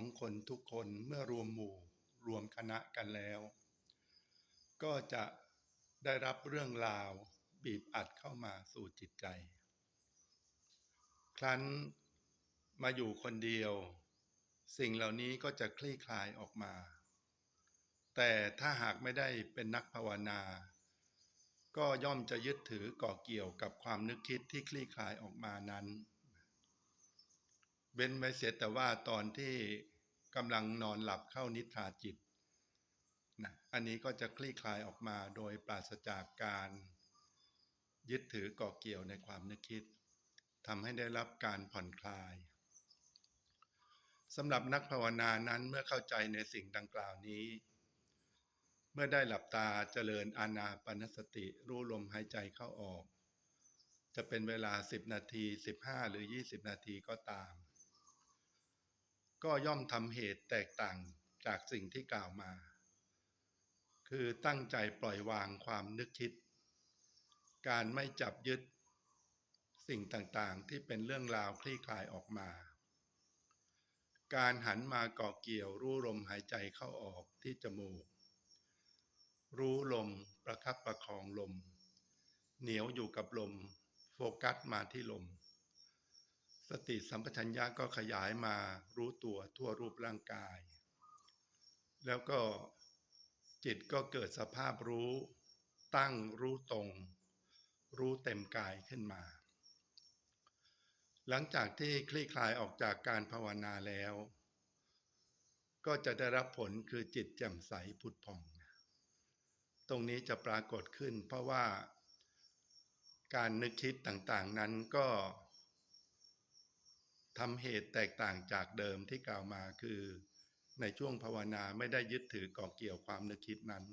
ของคนทุกคนเมื่อรวมหมู่รวมคณะกันแล้ว ก็จะได้รับเรื่องราวบีบอัดเข้ามาสู่จิตใจ ครั้นมาอยู่คนเดียว สิ่งเหล่านี้ก็จะคลี่คลายออกมา แต่ถ้าหากไม่ได้เป็นนักภาวนา ก็ย่อมจะยึดถือก่อเกี่ยวกับความนึกคิดที่คลี่คลายออกมานั้นเว้นไว้เสียแต่ว่าตอนที่ กำลังนอนหลับเข้านิทราจิตนะอันนี้ก็จะคลี่คลายออกมาโดยปราศจากการ ยึดถือก่อเกี่ยวในความนึกคิดทำให้ได้รับการผ่อนคลายสำหรับนักภาวนานั้นเมื่อเข้าใจในสิ่งดังกล่าวนี้ เมื่อได้หลับตาเจริญอานาปนสติรู้ลมหายใจเข้าออก จะเป็นเวลา 10 นาที 15 หรือ 20 นาทีก็ตาม ก็ย่อมทำเหตุแตกต่างจากสิ่งที่กล่าวมา คือตั้งใจปล่อยวางความนึกคิด การไม่จับยึด สิ่งต่างๆที่เป็นเรื่องราวคลี่คลายออกมา การหันมาเกาะเกี่ยวรู้ลมหายใจเข้าออกที่จมูก รู้ลมประคับประคองลม เหนียวอยู่กับลม โฟกัสมาที่ลม สติสัมปชัญญะก็ขยายมารู้ตัวทั่วรูปร่างกาย แล้วก็จิตก็เกิดสภาพรู้ตั้งรู้ตรง รู้เต็มกายขึ้นมา หลังจากที่คลี่คลายออกจากการภาวนาแล้ว ก็จะได้รับผลคือจิตแจ่มใสผุดผ่อง ตรงนี้จะปรากฏขึ้นเพราะว่าการนึกคิดต่างๆนั้นก็ ทำเหตุแตกต่างจากเดิมที่กล่าวมาคือ ในช่วงภาวนาไม่ได้ยึดถือก่อเกี่ยวความนึกคิดนั้น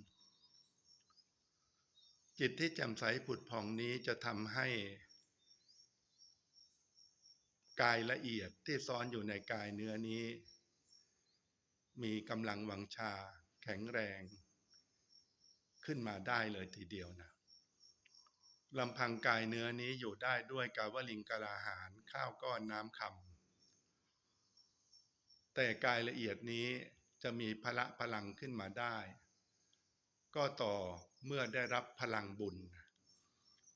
จิตที่แจ่มใสผุดผ่องนี้จะทำให้ กายละเอียดที่ซ้อนอยู่ในกายเนื้อนี้ มีกำลังวังชาแข็งแรง ขึ้นมาได้เลยทีเดียวนะ ลำพังกายเนื้อนี้อยู่ได้ด้วยกาวลิงกะลาหาร ข้าวก้อนน้ำคำแต่กายละเอียดนี้จะมีพละพลังขึ้นมาได้ ก็ต่อเมื่อได้รับพลังบุญ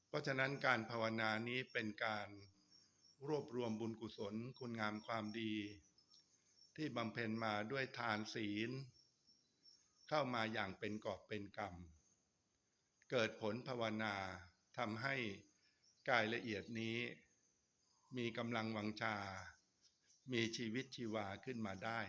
เพราะฉะนั้นการภาวนานี้เป็นการรวบรวมบุญกุศลคุณงามความดี ที่บำเพ็ญมาด้วยทานศีล เข้ามาอย่างเป็นกอบเป็นกรรม เกิดผลภาวนา ทำให้กายละเอียดนี้ มีกำลังวังชา มีชีวิตชีวาขึ้นมาได้